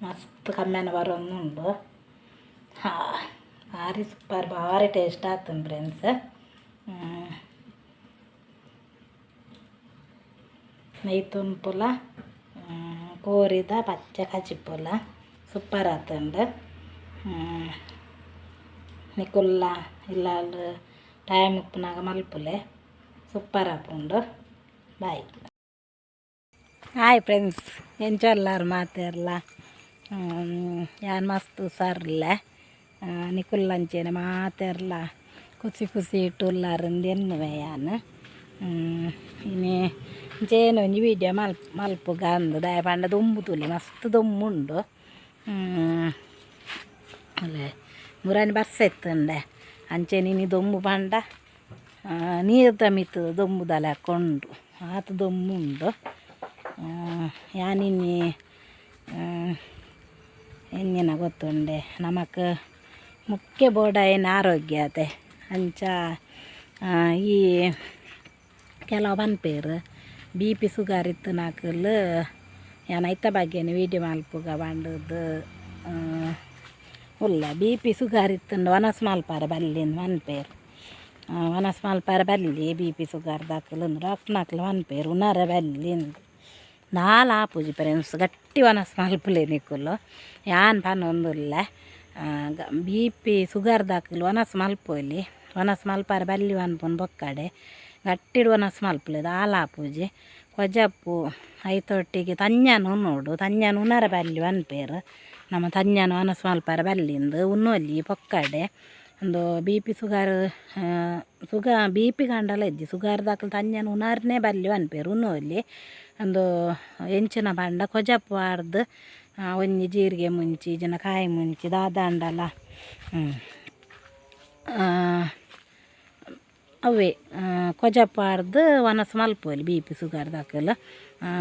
ಮಸ್ತ್ ಕಮ್ಮಿನ ಬರೋನುಂಡು ಹಾ, ಭಾರಿ ಸೂಪರ್, ಭಾರಿ ಟೇಸ್ಟ್ ಆಗ್ತದೆ ಫ್ರೆಂಡ್ಸ್ ನೆಯ್ ಪುಲ ಕೋರಿದ ಪಚ್ಚ ಕಚಿಪುಲ ಸೂಪರ್ ಆತಂಡು ನಿಕುಲ್ಲ ಇಲ್ಲ ಟೈಮ್ ಉಪ್ಪುನಾಗ ಮಲ್ಪುಲೆ, ಸೂಪರ್ ಆಪುಂಡು ಬಾಯ್. ಹಾಯ್ ಫ್ರೆಂಡ್ಸ್ ಎಂಚಲ್ಲಾರು ಮಾತೆರ್ಲ ಯಾನ್ ಮಸ್ತ್ ಸರ್ಲ ನಿಕುಲ್ಲಂಚೇನೆ ಮಾತೆರ್ಲ ಕುಸಿ ಕುಸಿ ಇಟ್ಟುಲ್ಲಾರಂದು ಎನ್ನುವೆ ಯಾನ್ ಇನಿ ಜೇನು ಒಂಜಿ ವೀಡಿಯೋ ಮಲ್ ಮಲ್ಪುಗ ಅಂದು ದಯ ಪಂಡ ದುಂಬು ತುಲಿ ಮಸ್ತ್ ದುಮ್ಮುಂಡು ಅಲ್ಲೇ ಮುರಾನಿ ಬರ್ಸ ಎತ್ತಂಡೆ ಅಂಚೆನೆ ನೀ ದೊಂಬು ಪಂಡ ನೀರು ತಮಿತು ದೊಂಬುದಲ ಹಾಕ್ಕೊಂಡು ಆತ ದೊಮ್ಮುಂಡು ಯಾನಿನ್ನಿ ಎಂಜಿನ ಗೊತ್ತುಂಡೆ ನಮಕ್ ಮುಖ್ಯ ಬೋಡ ಏನು ಆರೋಗ್ಯ ಅತೆ ಅಂಚ ಈ ಕೆಲವು ಪನ್ಪೇರು ಬಿ ಪಿ ಸುಗರ್ ಇತ್ತು ನಾಕಲ್ ಯಾನ್ ಐತ ಬಗ್ಗೆನೆ ವೀಡಿಯೋ ಮಲ್ಪುಗ ಬಂಡದು ಉಲ್ಲ ಬಿ ಪಿ ಸುಗರ್ ಇತ್ತಂಡು ವನಸ್ ಮಲ್ಪಾರ ಬಲ್ಲಿಂದ ಮನ್ಪೇರು ವನಸ್ ಮಲ್ಪಾರ ಬಲ್ಲಿ ಬಿ ಪಿ ಸುಗರ್ ದಾಖಲು ಡಾಕ್ಟರ್ ನಾಕ್ಲು ಮನ್ಪೇರು ಉನಾರ ಬಲ್ಲಿಂದ ನಾಲ್ ಆಪುಜಿ ಫ್ರೆಂಡ್ಸ್ ಗಟ್ಟಿ ವನಸ್ ಮಲ್ಪುಲೆ ನಿಕ್ಕುಲು ಯಾನ್ ಪನ್ನೊಂದುಲ್ಲ ಬಿ ಪಿ ಸುಗರ್ ದಾಖಲು ವನಸ್ ಮಲ್ಪೊಲಿ ವನಸ್ ಮಲ್ಪಾರ ಬಲ್ಲಿ ವನ್ಪುನ್ ಬೊಕ್ಕಡೆ. ಗಟ್ಟಿಡು ವನಸ್ ಮಲ್ಪುಲೆ ದಾಲ್ ಆಪುಜಿ ಕೊಜಪ್ಪು ಐತೊಟ್ಟಿಗೆ ತಂಜಾನು ನೋಡು. ತಂಜಾನು ಉನರ ಬಲ್ಲಿ ವನ್ಪೇರು ನಮ್ಮ ತಂಜಾನು ವನಸ್ ಮಲ್ಪಾರ ಬಲ್ಲಿಂದು ಉನ್ನೊಲಿ ಪೊಕ್ಕಡೆ ಒಂದು ಬಿ ಪಿ ಸುಗಾರ್ ಸುಗ ಬಿ ಪಿ ಕಂಡಲ ಇದ್ದಿ ಸುಗರ್ ದಾಖಲು ತಂಜನ ಉನಾರ್ನೇ ಬರಲಿ ಅನ್ಪೇರು ಉನ್ನೊಲಿ ಒಂದು ಎಂಚಿನ ಬಂಡ ಕೊಜಪ್ಪು ಆರ್ದು ಒಂಜಿ ಜೀರಿಗೆ ಮುಂಚಿ ಜನ ಕಾಯಿ ಮುಂಚಿ ದಾದಾಂಡಲ ಅವೇ ಕೊಜಪ್ಪ ಒನಸ್ ಮಲ್ಪೊಲಿ ಬಿ ಪಿ ಸುಗಾರ್ ದಾಖಲು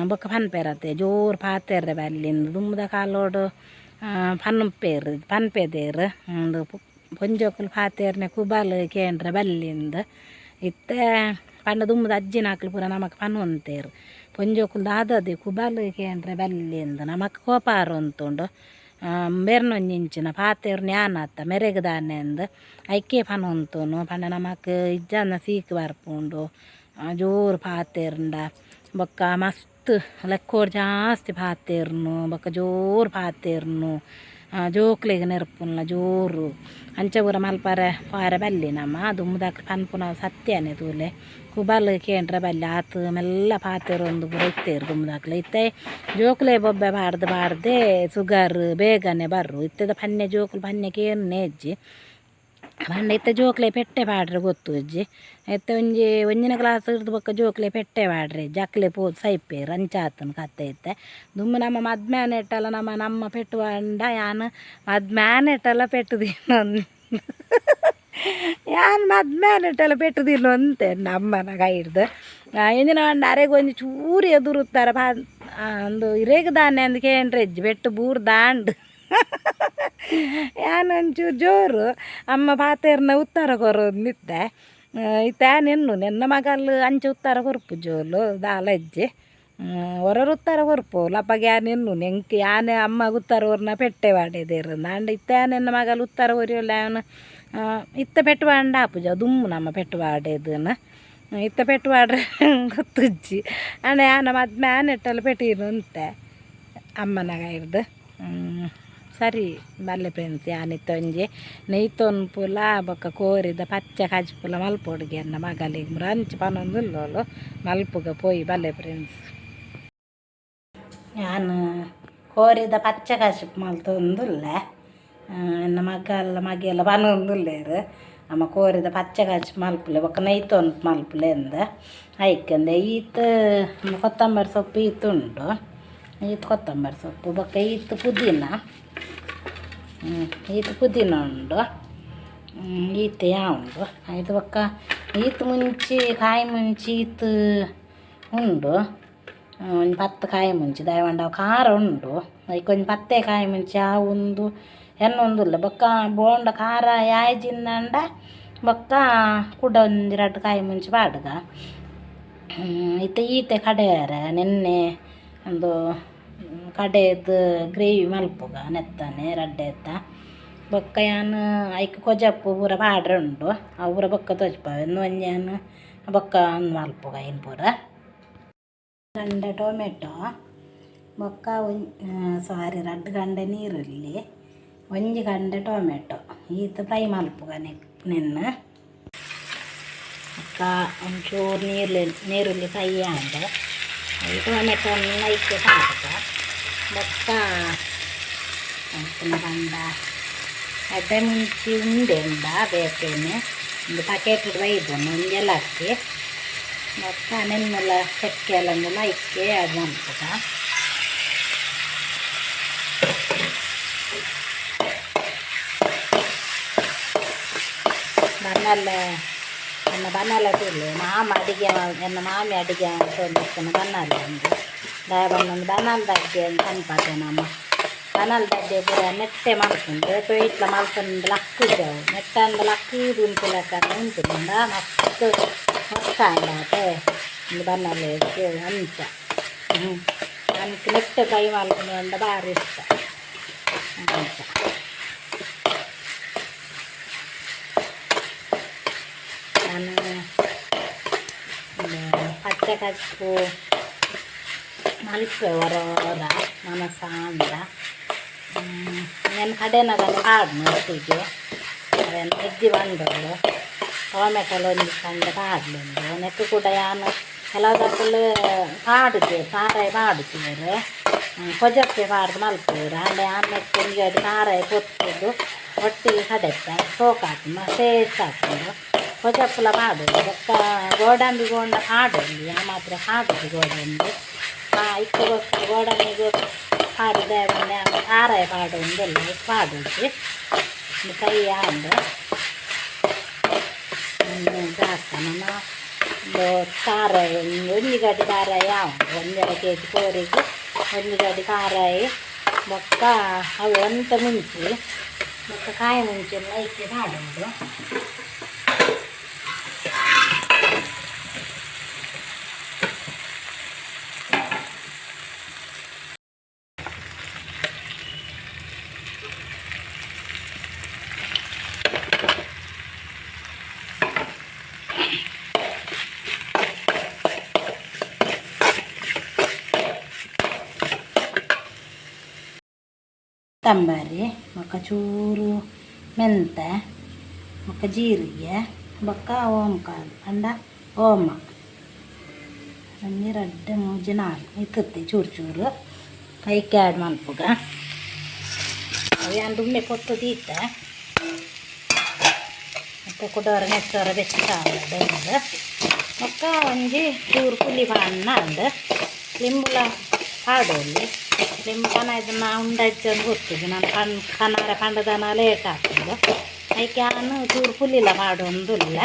ಬೊಕ್ಕ ಪನ್ಪೇರತ್ತೆ ಜೋರು ಪಾತೆರ್ರೆ ಬಲ್ಲಿಂದ ದುಂಬುದ ಕಾಲೋಡು ಪನ್ಪೇರು ಪನ್ಪೆದೇರು ಒಂದು ಪೊಂಜೋಕುಲು ಪಾತೆರ್ನೆ ಕುಬಲ್ ಕೇಂದ್ರ ಬಲ್ಲಿಂದ ಇತ್ತೆ ಪಂಡ ಅಜ್ಜಿನ ಅಜ್ಜಿನಾಕ್ಲು ಪೂರ ನಮಕ್ ಪನ್ವೊಂತೇರು ಪೊಂಜೋಕುಲ್ ದಾದದೆ ಕುಬಲ್ ಕೇಂದ್ರ ಬಲ್ಲಿಂದ ನಮಕ್ ಕೋಪಾರು ಅಂತುಂಡು ಬೆರ್ನೊಂಜಿಂಚಿನ ನ್ಯಾನತ್ತ ಮೆರೆಗದಾನೆ ಅಂದು ಐಕೆ ಪನೊಂತುನು ಪಂಡ ನಮಕ್ ಇಜ್ಜನ ಸೀಕ್ ಬರ್ಪುಂಡು ಜೋರು ಪಾತೆರ್ಂಡ ಬೊಕ್ಕ ಮಸ್ತ್ ಲೆಕ್ಕೋರು ಜಾಸ್ತಿ ಪಾತೆರ್ನು, ಬೊಕ್ಕ ಜೋರು ಪಾತೆರ್ನು. ಜೋಕ್ಲೆಗ್ ನೆರ್ಪುನ್ಲ ಜೋರು ಅಂಚ ಪೂರ ಮಲ್ಪರೆ ಪಾರೆ ಬಲ್ಲಿ ನಮ್ಮ ದುಮ್ಮುದಕ್ ಪನ್ಪುನ ಸತ್ಯನೆ ತೂಲೆ ಕುಬಲ್ ಕೇಂದ್ರ ಬಲ್ಲಿ ಆತ ಮೆಲ್ಲ ಪಾತೆರೊಂದು ಪೂರ ಇತ್ತೇರು ದುಮ್ಮದಾಕ್ಲೆ ಇತ್ತೆ ಜೋಕ್ಲೆ ಬೊಬ್ಬೆ ಬಾಡ್ದು ಬಾಡ್ದೆ ಸುಗರ್ ಬೇಗನೆ ಬರ್ರು ಇತ್ತದ ಪನ್ನೆ ಜೋಕುಲು ಪನ್ನೆ ಕೇರ್ನೆ ಇಜ್ಜಿ ಪಂಡ ಇತ್ತೆ ಜೋಕ್ಲೆ ಪೆಟ್ಟೆ ಪಾಡ್ರೆ ಗೊತ್ತು ಅಜ್ಜಿ. ಇತ್ತ ಒಂಜಿ ಒಂಜಿನ ಕ್ಲಾಸ್ ಹಿಡ್ದು ಬೊಕ್ಕ ಜೋಕ್ಲೆ ಪೆಟ್ಟೆ ಪಾಡ್ರೆ. ಜಕ್ಲೆ ಪೋದು ಸೈಪೇರು ಅಂಚಾತನ ಕತ್ತೆ ಇತ್ತೆ. ದುಮ್ಮ ನಮ್ಮ ಮದ್ಮ್ಯಾನ ಇಟ್ಟಲ್ಲ ನಮ್ಮ ನಮ್ಮ ಪೆಟ್ಟು ಪಂಡ ಯಾನ್ ಮದ್ಮ್ಯಾನ ಇಟ್ಟಲ್ಲ ಪೆಟ್ಟು ತಿನ್ನೊಂದು ಯಾನ್ ಮದ್ಮ್ಯಾನ ಇಟ್ಟಲ್ಲ ಪೆಟ್ಟು ತಿನ್ನೊಂತೆ ನಮ್ಮನ ಕೈ ಹಿಡ್ದು ಎಂಜಿನ ಪಂಡ ಅರೆಗೆ ಒಂಜಿ ಚೂರು ಎದುರುತ್ತಾರೆ ಬಾ ಒಂದು ಇರೇಗ ದಾನೆ ಅಂದ್ ಕೇಂದ್ರ ಇಜ್ಜಿ ಬೆಟ್ಟು ಬೂರ್ ದಾಂಡ್ ಯಾನೊಂಚೂರು ಜೋರು. ಅಮ್ಮ ಪಾತೆರ್ನ ಉತ್ತರ ಕೊರೋದು ನಿತ್ತೆ ಇತ್ತೆ ನೆನ್ನು ಮಗಲ್ ಅಂಚೆ ಉತ್ತರ ಕೊರ್ಪು ಜೋಲು ದಾಲಜ್ಜಿ ಹೊರರು ಉತ್ತರ ಕೊರ್ಪು. ಲಪ್ಪಗೆ ಯಾನೆನ್ನು ನೆಂಕ್ ಯಾನೆ ಅಮ್ಮ ಉತ್ತರ ಹೊರ್ನ ಪೆಟ್ಟೆ ಬಾಡಿದೇರು. ನಾಂಡ ಇತ್ತೆ ನೆನ್ನ ಮಗಲ್ ಉತ್ತರ ಹೊರಿಯೋಲ್ಲ ಅವನು ಇತ್ತ ಪೆಟ್ಟುವಾಂಡ ಆಪುಜ, ದುಮ್ಮು ನಮ್ಮ ಪೆಟ್ಟು ಬಾಡೇದನ. ಇತ್ತ ಪೆಟ್ಟುವಾಡ್ರೆ ಗೊತ್ತುಜ್ಜಿ ಅಣ್ಣ ಯಾನ ಮದ್ ಆನೆಟ್ಟಲ್ಲಿ ಪೆಟ್ಟಿರು ಅಂತೆ ಅಮ್ಮನಾಗ ಇರ್ದು ಸರಿ ಬಲ್ಲೆ ಫ್ರೆಂಡ್ಸ್ ಯಾನಿತ್ತು ಒಂಜಿ ನೆಯ್ತೊನ್ ಪುಲ ಬೊಕ್ಕ ಕೋರಿದ ಪಚ್ಚ ಕಾಜಿ ಪುಲ ಮಲ್ಪೊಡ್ಗೆ ಅನ್ನ ಮಗಲಿಗೆ ಮುರ ಅಂಚು ಪನೊಂದುಲ್ಲೋಲು ಮಲ್ಪುಗ ಪೋಯಿ ಬಲ್ಲೆ ಫ್ರೆಂಡ್ಸ್ ನಾನು ಕೋರಿದ ಪಚ್ಚ ಕಾಜಿ ಮಲ್ತೊಂದುಲ್ಲ ನನ್ನ ಮಗಲ್ಲ ಮಗೆಲ್ಲ ಪನೊಂದುಲ್ಲೇರು ಅಮ್ಮ ಕೋರಿದ ಪಚ್ಚ ಕಾಜಿ ಮಲ್ಪುಲೆ ಬೊಕ್ಕ ನೆಯ್ತೊನ್ ಮಲ್ಪುಲೆ ಅಂದ ಐಕಂದೆ ಈತ ಕೊತ್ತಂಬರಿ ಸೊಪ್ಪು ಈತುಂಡು ಈತ ಕೊತ್ತಂಬರಿ ಸೊಪ್ಪು ಬೊಕ್ಕ ಈತ ಪುದೀನ ಈತ ಪುದೀನ ಉಂಡು ಈತ ಯಾ ಉಂಡು ಐದು ಬೊಕ್ಕ ಈತ ಮುಂಚಿ ಕಾಯಿ ಮುಂಚಿ ಈತ ಉಂಡು ಒಂಜಿ ಪತ್ತು ಕಾಯಿ ಮುಂಚಿ ದಯವಂಡ ಖಾರ ಉಂಡು ಐಕ್ ಒಂಜಿ ಪತ್ತೆ ಕಾಯಿ ಮುಂಚಿ ಆ ಒಂದು ಎನ್ನೊಂದುಲ್ಲ ಬೊಕ್ಕ ಬೋಂಡ ಖಾರ ಯಾಯ್ಜಿಂದಂಡ ಬೊಕ್ಕ ಕುಡ ಒಂಜಿ ರಡ್ಡ್ ಕಾಯಿ ಮುಂಚಿ ಪಾಡ್ಗ ಇತ್ತೆ ಈತೆ ಕಡೆಯರ ನೆನ್ನೆ ಒಂದು ಕಡೆದು ಗ್ರೇವಿ ಮಲ್ಪುಗ ನೆತ್ತಾನೆ ರಡ್ಡೆ ಎತ್ತ ಬೊಕ್ಕ ಯಾನು ಐಕ್ ಕೊಜಪ್ಪು ಪೂರ ಪಾಡ್ರೆ ಉಂಡು ಅವು ಪೂರ ಬೊಕ್ಕ ತೋಜ್ಪಾವೆ ಒಂಜಾನು ಬೊಕ್ಕ ಒಂದು ಮಲ್ಪುಗ ಇನ್ನು ಪೂರ ಗಂಡೆ ಟೊಮೆಟೊ ಬೊಕ್ಕ ಒಂಜ್ ಸಾರಿ ರಡ್ಡ್ ಗಂಡೆ ನೀರುಳ್ಳಿ ಒಂಜಿ ಗಂಡೆ ಟೊಮೆಟೊ ಈತ ಫ್ರೈ ಮಲ್ಪುಗ ನೆನ್ನ ಅಕ್ಕ ಒಂಚೂರು ನೀರುಳ್ಳಿ ನೀರುಳ್ಳಿ ಫ್ರೈ ಆಂಡ ಈ ಟೊಮೆಟೊ ಐಕೆ ಸಾಕ ಬೊಕ್ಕ ಅಂಚಿನ ಬಂಡ ಅಡ್ಡೆ ಮುಂಚಿ ಉಂಡೆ ಉಂಡ ಬೇಕೇನೆ ಒಂದು ಪ್ಯಾಕೆಟ್ ಒಯ್ದನು ಒಂದೆಲ್ಲ ಹಾಕಿ ಬೊಕ್ಕ ನೆನ್ನೆಲ್ಲ ಚಕ್ಕೆ ಎಲ್ಲ ಐಕೆ ಅದು ಮಲ್ಪುಗ ಬನ್ನಲ್ಲ என்ன பண்ணாலும் இல்லை மாமா அடிக்க என்ன மாமி அடிக்க சொல்லிருக்கணும் பண்ணால வந்து. வந்து பனால் தட்டி தண்ணி பார்த்தேன் அம்மா பனால் தட்டி கூட நெட்டை மலசுண்டு இப்போ வீட்டில் மலசுண்டு லக்குஜாவும் நெட்டை அந்த லக்கு உண்டுலக்கான உண்டுண்டா மஸ்து மொத்தாண்டாட்டு இந்த பனால் அனுப்பிச்சா. ம். எனக்கு நெட்டை கை மலக்கணும் அந்த பாரி இஷ்டம். அனுப்பிச்சா. ಪಚ್ಚೆ ಕಚ್ಚು ಮಲ್ಪೆ ಹೊರ ಹೊರ ಮನಸ ಅಂದ నేను ಕಡೆನಾಗಲ್ಲ ಹಾಡ್ನು ಒಟ್ಟಿಗೆ ಅವೇನು ಎದ್ದಿ ಬಂದವಳು ಟೊಮೆಟೊಲು ಒಂದು ಕಂಡ ಪಾಡ್ಲುಂಡು ನೆಕ್ಕು ಕೂಡ ಯಾನು ಕೆಲವುದಕ್ಕಲು ಪಾಡುದು ಸಾರಾಯಿ ಪಾಡುತ್ತೀರು ಕೊಜಪ್ಪೆ ಪಾಡ್ದು ಮಲ್ಪುವರು ಅಂಡೆ ಆಮೇಲೆ ಒಂದು ಅಡಿ ಸಾರಾಯಿ ಕೊತ್ತುದು ಒಟ್ಟಿಗೆ ಕಡೆತ್ತ ಸೋಕ್ ಹಾಕೊಂಡು ಟೇಸ್ಟ್ ಮಾಡೋದು ಪಾಡುದು ಬೊಕ್ಕ ಗೋಡಂಬಿ ಗೋಂಡ ಪಾಡಲ್ಲಿ ಆ ಮಾತ್ರ ಪಾಡುದು ಗೋಡಂಬಿ. ಇಕ್ಕ ಗೋಡಂಬಿಗೆ ಪಾಡಿದೆ ಬಂದೆ ಆಮೇಲೆ ಸಾರಾಯಿ ಪಾಡೊಂದೆಲ್ಲ ಪಾಡುದು ಕೈ ಆಂಡು ದಾಸ್ತಾನ ಒಂದು ಖಾರ ಒಂದು ಗಡ್ಡೆ ಸಾರಾಯಿ ಯಾವ ಒಂದೆರಡು ಕೆ ಜಿ ಕೋರಿಗೆ, ಒಂದು ಗಡ್ಡೆ ಸಾರಾಯಿ ಬೊಕ್ಕ ಅವು ಅಂತ ಮುಂಚೆ ಮತ್ತು ಕಾಯಿ ಮುಂಚೆಲ್ಲ ಐಕೆ ಮಾಡೋದು ತಂಬಾರಿ ಬೊಕ್ಕ ಚೂರು ಮೆಂತೆ ಬೊಕ್ಕ ಜೀರಿಗೆ ಬೊಕ್ಕ ಓಂ ಕಾಳು ಅಂಡ ಓಮ ಒಂಜಿ ರಡ್ಡು ಮೂಜಿ ನಾಲ್ಕು ಇಕ್ಕತ್ತಿ ಚೂರು ಚೂರು ಕೈಗೆ ಆ್ಯಡ್ ಮಲ್ಪುಗ ಅವು ಎರಡು ಉಮ್ಮೆ ಕೊಟ್ಟು ತೀತ ಮತ್ತೆ ಕುಡೋರ ನೆಟ್ಟೋರ ಬೆಚ್ಚಾವಡ ಬೆಂದು ಬೊಕ್ಕ ಒಂಜಿ ಚೂರು ಪುಲಿ ಬಾಣ್ಣ ಅಂಡ್ ಲಿಂಬುಲ ಹಾಡೋಲ್ಲಿ ಕನ ಇದನ್ನ ಉಂಡ ಹಚ್ಚೊಂದು ಗೊತ್ತಿದ್ದು ನಾನು ಕಣ್ ಕನಾರ ಕಂಡದನ ಲೇಟ್ ಆಗ್ತದೆ. ಅದಕ್ಕೆ ನಾನು ಚೂರು ಪುಲಿಲ ಮಾಡೋದು ಇಲ್ಲ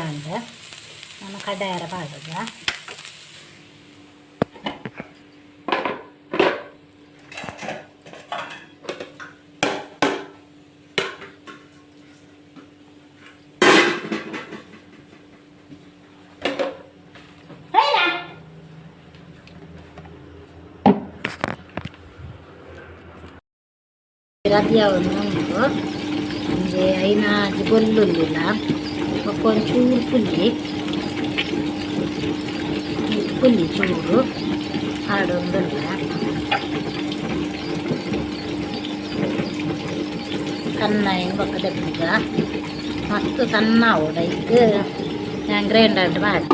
ಅಂದ. ನಾನು ಕಡಾಯಾರ ಪಾಡುದ ರದಿಯಾವನ್ನು ಉಂಟು ಅಂದರೆ ಐನಾಜಿ ಬೆಳ್ಳುಳ್ಳಿಲ ಒಕ್ಕ ಒಂಚೂರು ಪುಲ್ಲಿ ಪುಲ್ಲಿ ಚೂರು ಆಡೊಂದುಲ್ಲ ಸಣ್ಣ ಹೆಂಗೆ ಬೊಕ್ಕ ತೆಪ್ಪುಗ ಮಸ್ತ್ ಸಣ್ಣ ಉಡೈಕ್ ನಾನು ಗ್ರೈಂಡರ್ ಮಾಡಿ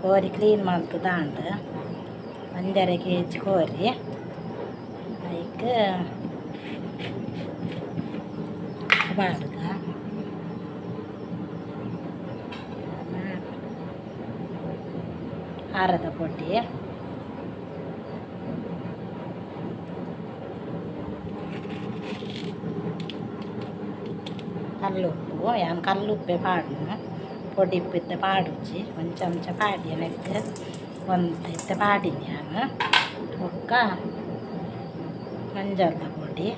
ಕೋರಿ ಕ್ಲೀನ್ ಮಾಡ್ತದ ಅಂಡ್ ಒಂದೆರಡು ಕೆ ಜಿ ಕೋರಿ ಅದಕ್ಕೆ அப்பா எடுத்தா ஆரத்தை போட்டு కల్లుప్పు యాన్ కల్లుప్పే పాడును పొడి ఇప్పితే పాడుచ్చి కొంచెం పాడి అనేది కొంత ఇత్తే పాడినాను ఒక్క మంజల్ల పొడి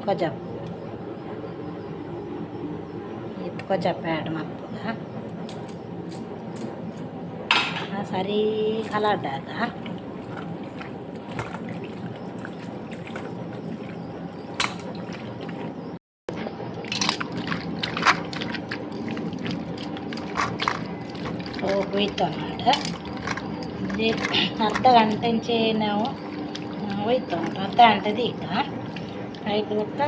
ఎక్కువ చెప్పు ఎక్కువ చెప్పాడు మప్పుగా సరి కలాడాక పోయిద్దాం అనమాట ఇది అర్ధ గంట నుంచి నేను పోయిద్దాం అర్ధ గంట దిగుతా ಐದು ಹೊತ್ತ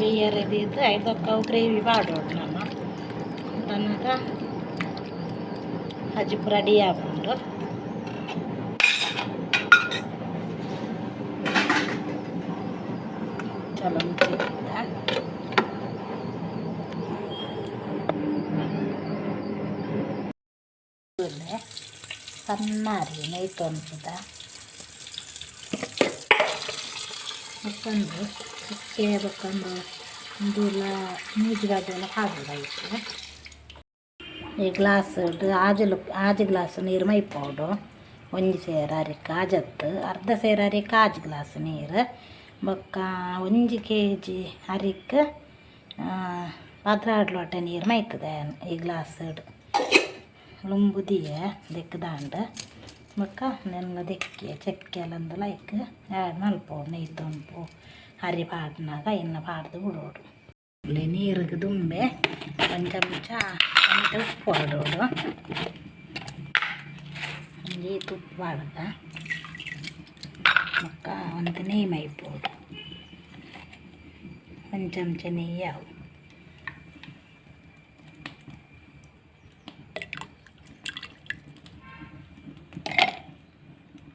ಬೇಯರ್ ಇದ್ದು, ಐದು ಅವು ಗ್ರೇವಿ ಮಾಡೋಣ ನಮ್ಮ. ತನಕ ಹಜಿಪು ರೆಡಿ ಆಗ್ಬೋದು. ಚಲೋ ಸಣ್ಣ ನೈಟ್ ಅನ್ಸುತ್ತ ಬಕ್ಕಂದು ಚಿಕ್ಕೆ ಬಕ್ಕಂದು ಒಂದೆಲ್ಲ ಮೂಜಿಗಡ್ಡೆಲ್ಲ ಕಾಗೋದಾಯಿತು ಈ ಗ್ಲಾಸ್ ಆಜಲು ಆಜು ಗ್ಲಾಸ್ ನೀರು ಮೈಪೋಡು ಒಂಜಿ ಸೇರ ಅರಿಕ ಆಜತ್ತು ಅರ್ಧ ಸೇರ ಅರಿಕ ಆಜು ಗ್ಲಾಸ್ ನೀರು, ಬೊಕ್ಕ ಒಂಜಿ ಕೆ ಜಿ ಅರಿಕ ಪದ್ರಾಡ್ ಲೋಟ ನೀರು ಮೈತದೆ ಈ ಗ್ಲಾಸ್ ಲುಂಬು ದಿಯ ದೆಕ್ಕದಾಂಡ ಬೊಕ್ಕ ನೆಲ್ಲ ದೆಕ್ಕೆ, ಚಕ್ಕೆ ಎಲ್ಲಂದು ಲೈಕ್ ಆ್ಯಡ್ ಮಲ್ಪೋಡು ನೀರು ಹರಿ ಪಾಡ್ನಾಗ ಇನ್ನು ಪಾಡ್ದು ಬಿಡೋಡು ಇಲ್ಲಿ ನೀರಿಗೆ ದುಂಬೆ ಒಂದು ಚಮಚ ಚಮಚ ಉಪ್ಪು ಆಡೋಡು ಒಂಜಿ ತುಪ್ಪ ಬಾಡ್ದ ಬೊಕ್ಕ ಒಂದು ನೆಯ್ ಮೈಪೋಡು ಒಂದು ಚಮಚ ನೆಯ್ಯಿ ಅವು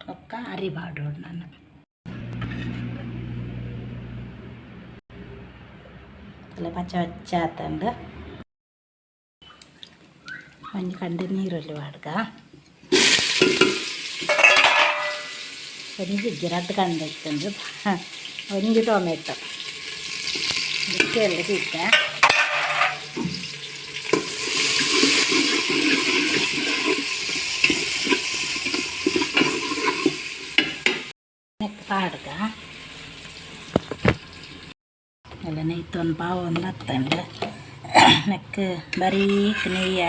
ಒಕ್ಕ ಅರಿಬಾಡೋಡು ನಾನು ചൊച്ചാത്തുണ്ട് മഞ്ഞ കണ്ട് നീരല്ലോ വാടുക. ഒരു ഗുജറാത്ത് കണ്ടിട്ടുണ്ട് ഒരു ടൊമാറ്റോ. ഇതൊക്കെയല്ലേ ചിക്കൻ ಎಲ್ಲ ನೆಯ್ತೊಂದು ಪಾವು ಒಂದು ಹತ್ತಂಡು ನೆಕ್ ಬರೀಕ್ ನೆಯ್ಯಿ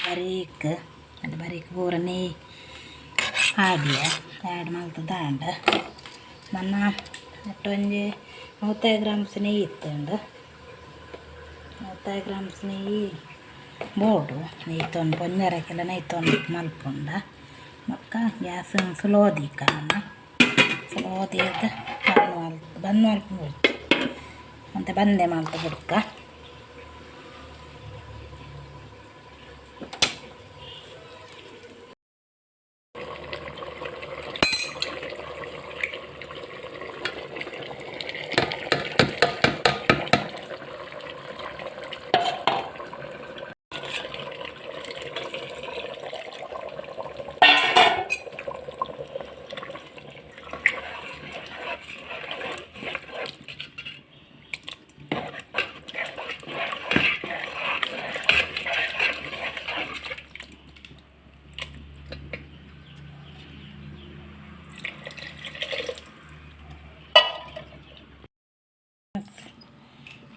ಬರಿಕ್ ಅಂಡ್ ಬರೀಕ್ ಪೂರ ನೆಯ್ಯಿ ಆಡಿಯ ಆ್ಯಡ್ ಮಲ್ತು ದಾಂಡ. ನನ್ನ ಒಟ್ಟು ಒಂಜಿ ಮೂವತ್ತೈದು ಗ್ರಾಮ್ಸ್ ನೆಯ್ಯಿ ಇತ್ತುಂಡು ಮೂವತ್ತೈದು ಗ್ರಾಮ್ಸ್ ನೆಯ್ಯಿ ಬೋಡು ನೆಯ್ತೊಂದು ಪೊಂಜರಕ್ಕೆಲ್ಲ ನೆಯ್ತೊಂದು ಮಲ್ಪುಂಡ. ಮಕ್ಕ ಗ್ಯಾಸ್ ಸ್ಲೋ ದೀಕ ಸ್ಲೋ ದೀದ್ ಬಂದು ಮಲ್ಪ ಬಂದು ಮಲ್ಪು ಮತ್ತು ಬಂದೆ ಮಲ್ತು ಬಿಡ್ಕ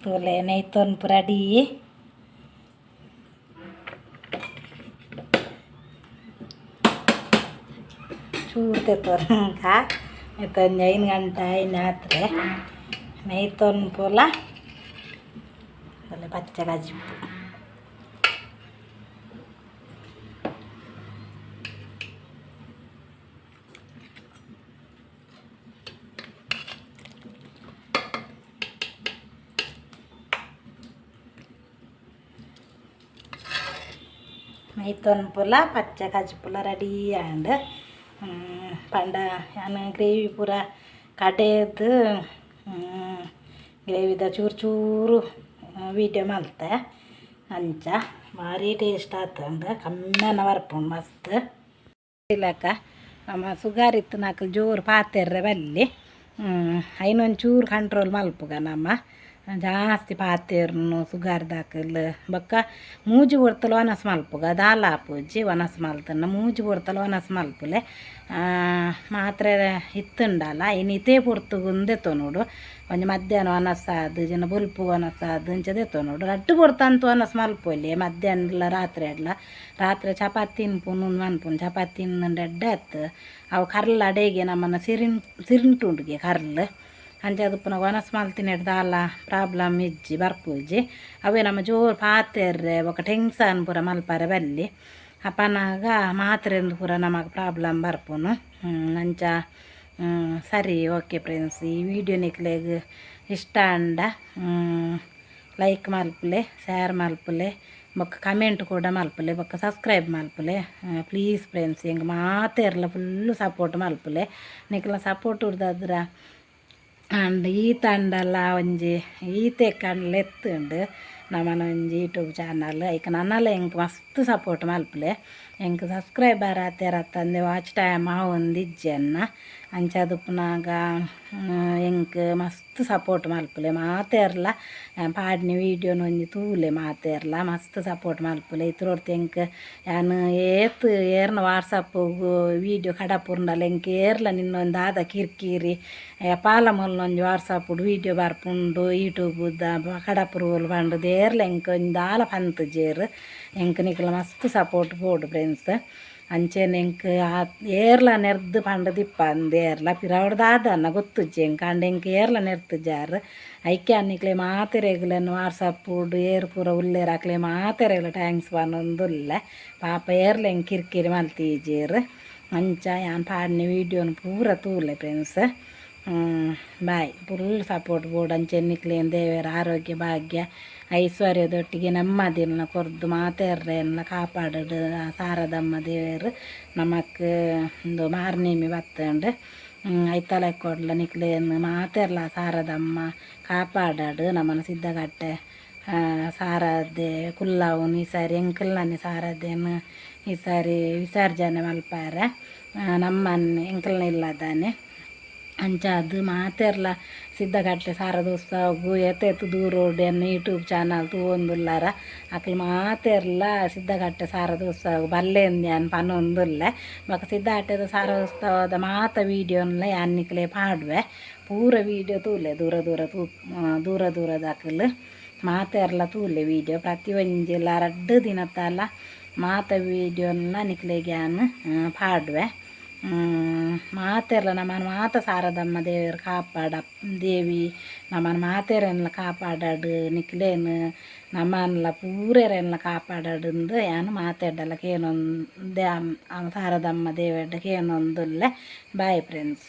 ತುಲೆ ನೆಯ್ತೊಂದು ಪುರಡಿ ಚೂರು ತೆತ್ತೊಂಕ ನೆತ್ತೊಂದು ಐದು ಗಂಟೆ ಐದು ಹತ್ರ ನೆಯ್ತೊಂದು ಪೋಲ ಅಲ್ಲೇ ಪಚ್ಚ ಗಜಿಪ್ಪು మైతోన్ పుల పచ్చ కజ్జి పుల రెడీ ಆಂಡ್ ಪಂಡ ನಾನು ಗ್ರೇವಿ ಪೂರ ಕಡೆದು ಗ್ರೇವಿದ ಚೂರು ಚೂರು ವೀಡಿಯೋ ಮಲ್ತೆ ಅಂಚ ಭಾರಿ ಟೇಸ್ಟ್ ಆತಂಡ ಕಮ್ಮಿನ ಬರ್ಪುಂಡು ಮಸ್ತ್ ಇಲ್ಲಕ್ಕ ನಮ್ಮ ಸುಗಾರ್ ಇತ್ತು ನಾಲ್ಕು ಜೋರು ಪಾತೆರ್ರೆ ಬಲ್ಲಿ ಐನೊಂದು ಚೂರು ಕಂಟ್ರೋಲ್ ಮಲ್ಪುಗ ನಮ್ಮ ಜಾಸ್ತಿ ಪಾತೆರ್ನು ಸುಗಾರ್ ದಾಕಲ್ ಬೊಕ್ಕ ಮೂಜಿ ಬೊರ್ತಲು ಒನಸ್ ಮಲ್ಪುಗ. ದಾಲ ಪೂಜಿ ವನಸ್ ಮಲ್ತನ್ನ. ಮೂಜಿ ಬೊರ್ತಲು ಒನಸ್ ಮಲ್ಪುಲೆ. ಮಾತ್ರೆ ಇತ್ತುಂಡಲ್ಲ ಇನ್ನು ಇತೇ ಪೊರ್ತುಗುಂದೆ ನೋಡು ಒಂಜಿ ಮಧ್ಯಾಹ್ನ ವನಸ್ಸಾದು ಜನ ಬುಲ್ಪು ವನಸ್ಸಾದು ಇಂಚ ನೋಡು ರಟ್ಟು ಬೊರ್ತಂತು ಒನಸ್ ಮಲ್ಪೊಲಿ ಮಧ್ಯಾಹ್ನ ರಾತ್ರಿ ಅಡ್ಲ ರಾತ್ರಿ ಚಪಾತಿ ತಿನ್ಪುನು ಮನ್ಪುನ್. ಚಪಾತಿ ಎಡ್ಡೆ ಅತ್ತು ಅವು ಕರ್ಲ ಅಡೆಗೆ ನಮ್ಮನ್ನು ಸಿರಿನ್ ಸಿರಿಂಟುಂಡ್ಗೆ ಕರ್ಲ್. ಅಂಚೆ ಅದು ಪುನಃ ಮಲ್ತಿನ ದಾಲ ಪ್ರಾಬ್ಲಮ್ ಇಜ್ಜಿ ಬರ್ಪುಜಿ ಅವೇ ನಮ್ಮ ಜೋರು ಪಾತೆರ್ರೆ ಬೊಕ ಟೆನ್ಸನ್ ಪೂರ ಮಲ್ಪಾರೆ ಬಲ್ಲಿ. ಅಪನಾಗ ಮಾತ್ರೆಂದು ಪೂರ ನಮಗೆ ಪ್ರಾಬ್ಲಮ್ ಬರ್ಪುನು. ಅಂಚ ಸರಿ, ಓಕೆ ಫ್ರೆಂಡ್ಸ್. ಈ ವಿಡಿಯೋ ನಿಕ್ಲೆಗ್ ಇಷ್ಟ ಅಂಡ ಲೈಕ್ ಮಲ್ಪಲೆ, ಶೇರ್ ಮಲ್ಪಲೆ, ಬೊಕ್ಕ ಕಮೆಂಟ್ ಕೂಡ ಮಲ್ಪಲೆ, ಬೊಕ್ಕ ಸಬ್ಸ್ಕ್ರೈಬ್ ಮಲ್ಪಲೆ. ಪ್ಲೀಸ್ ಫ್ರೆಂಡ್ಸ್, ಹೆಂಗೆ ಇರಲ್ಲ ಫುಲ್ಲು ಸಪೋರ್ಟ್ ಮಲ್ಪಲೆ. ನಿಕ್ಲ ಸಪೋರ್ಟ್ ಉಡ್ದಾದ್ರ ಅಂಡ್ ಈ ತಂಡಲ ಒಂಜಿ ಈತೆ ಕಂಡ್ಲ ಎತ್ತುಂಡು ನಮ್ಮನ ಒಂಜಿ ಯೂಟ್ಯೂಬ್ ಚಾನಲ್ ಐಕ ನನ್ನಲ್ಲ ಎಂಕ್ ಮಸ್ತ್ ಸಪೋರ್ಟ್ ಮಲ್ಪಲೆ ಎಂಕ್ ಸಬ್ಸ್ಕ್ರೈಬರ್ ಆತೇರತ್ತಂದೆ ವಾಚ್ ಟೈಮ್ ఉంది జన్న ಪುನಾಗ ಎಂಕ್ ಮಸ್ತ್ ಸಪೋರ್ಟ್ మలుపులే మా ಪಾಡ್ನಿ పాడిన ಒಂಜಿ ತೂಲೆ తూలే ಮಸ್ತ್ ಸಪೋರ್ಟ್ మస్తు సపోర్ట్ ಎಂಕ್ ఇతరుడితే ಏತ್, ಏರ್ನ ఏత్ ವೀಡಿಯೋ వాట్సాప్ ಎಂಕ್ ಏರ್ಲ, ನಿನ್ನೊಂದು ಆದ ಕಿರ್ಕಿರಿ. ಪಾಲ ಮೊಲ್ನ ಒಂಜಿ ವಾಟ್ಸಪ್ ವೀಡಿಯೋ ಬರ್ಪುಂಡು ಯೂಟ್ಯೂಬ್ ಕಡಪುರುಲ್ ಪಂಡು ದೇರ್ಲ ಎಂಕ್ ಒಂಜಿ ಆಲ ಪಂತ್ ಜೇರ್. ಎಂಕ್ ನಿಕ್ಲ ಮಸ್ತ್ ಸಪೋರ್ಟ್ ಬೋಡು ಫ್ರೆಂಡ್ಸ್ ಅಂಚೆನ್ ಎಂಕ್ ಏರ್ಲ ನೆರ್ದು ಪಂಡ ದಿಪ್ಪ ಏರ್ಲ ಏರ್ಲ ಪಿರವಡ್ದಾದನ್ನ ಗೊತ್ತುಜ್ಜಿ ಎಂಕ ಅಂಡ್ ಎಂಕ್ ಏರ್ಲ ನೆರ್ತುಜಾರ್ ಐಕೆ ಅನ್ನಿಕ್ಲೆ ಮಾತೆರೆಗ್ಲೆನ್ ವಾಟ್ಸಪ್ ಏರ್ ಪೂರ ಉಲ್ಲೇರ್ ಹಾಕ್ಲೆ ಮಾತೆರೆಗ್ಲ ಟ್ಯಾಂಕ್ಸ್ ಪನ್ನೊಂದುಲ್ಲ ಪಾಪ ಏರ್ಲ ಎಂಕ್ ಕಿರಿಕಿರಿ ಮಲ್ತೀಜೇರ್ ಅಂಚ ಯಾನ್ ಪಾಡ್ನಿ ವೀಡಿಯೋನು ಪೂರ ತೂಲೆ friends boy full support board ಅಂಚೆನ್ನಿಕ್ಲೇನ್ ದೇವರ ಆರೋಗ್ಯ ಭಾಗ್ಯ ಐಶ್ವರ್ಯದೊಟ್ಟಿಗೆ ನೆಮ್ಮದಿನ ಕೊರ್ದು ಮಾತೆರ್ರೆಲ್ಲ ಕಾಪಾಡಡು ಸಾರದಮ್ಮ ದೇವರು ನಮಕ್, ಒಂದು ಮಾರ್ನೇಮಿ ಬತ್ತಂಡು ಐತಲೆ ಕೊಡ್ಲ ನಿಕ್ಲೇನು ಮಾತೆರ್ಲ ಸಾರದಮ್ಮ ಕಾಪಾಡಾಡು, ನಮ್ಮನ್ನು ಸಿದ್ದಗಟ್ಟೆ ಸಾರದ್ದೆ ಸಾರದೆ ಕುಲ್ಲವುನು ಈ ಸಾರಿ ಎಂಕಲ್ನನೆ ಸಾರದ್ದೇನು ಈ ಸಾರಿ ವಿಸರ್ಜನೆ ಮಲ್ಪಾರೆ ನಮ್ಮನ್ನ, ಎಂಕಲ್ನ ಇಲ್ಲದಾನೆ. ಅಂಚ ಅದು ಮಾತೆರ್ಲ ಸಿದ್ದಗಟ್ಟೆ ಸಾರದೋತ್ಸವಗೂ ಎತ್ತ ಎತ್ತು ದೂರೋಡೆಯನ್ನು ಯೂಟ್ಯೂಬ್ ಚಾನಲ್ ತೂವೊಂದುಲ್ಲಾರ ಅಕ್ಲು ಮಾತೆರ್ಲ ಸಿದ್ದಗಟ್ಟೆ ಸಾರದೋತ್ಸವ ಬಲ್ಲೆಂದು ಯಾನ್ ಪನ್ನೊಂದುಲ್ಲ ಬೊಕ ಸಿದ್ದಗಟ್ಟೆದ ಸಾರದೋತ್ಸವದ ಮಾತ ವೀಡಿಯೋನ್ಲ ಯಾನ್ನಿಕ್ಲೆ ಪಾಡುವೆ ಪೂರ ವೀಡಿಯೋ ತೂಲೆ ದೂರ ದೂರ ತೂ ಆ, ದೂರ ದೂರದಾಕಲು ಮಾತೆರ್ಲ ತೂಲೆ ವೀಡಿಯೋ ಪ್ರತಿ ಒಂಜಿಲ ರಡ್ಡು ದಿನತ್ತಲ್ಲ ಮಾತ ವೀಡಿಯೋನ್ನ ನಿಕ್ಲೆಗೆ ಯಾನ್ ಆ, ಪಾಡುವೆ ಮಾತೆರ್ಲ ನಮ್ಮನ್ನು ಮಾತ ಸಾರದಮ್ಮ ದೇವರು ಕಾಪಾಡ. ದೇವಿ ನಮ್ಮನ್ನು ಮಾತೆರೆನ್ಲ ಕಾಪಾಡಾಡು, ನಿಕ್ಲೇನು ನಮ್ಮನ್ಲ ಪೂರೆರೆನ್ಲ ಕಾಪಾಡಾಡುಂದು ಯಾನು ಮಾತಾಡಲಕ್ಕೆ ಏನೊಂದು ಸಾರದಮ್ಮ ದೇವಡ್ಡಕ್ಕೆ ಏನೊಂದುಲ್ಲೆ ಬಾಯ್ ಫ್ರೆಂಡ್ಸ್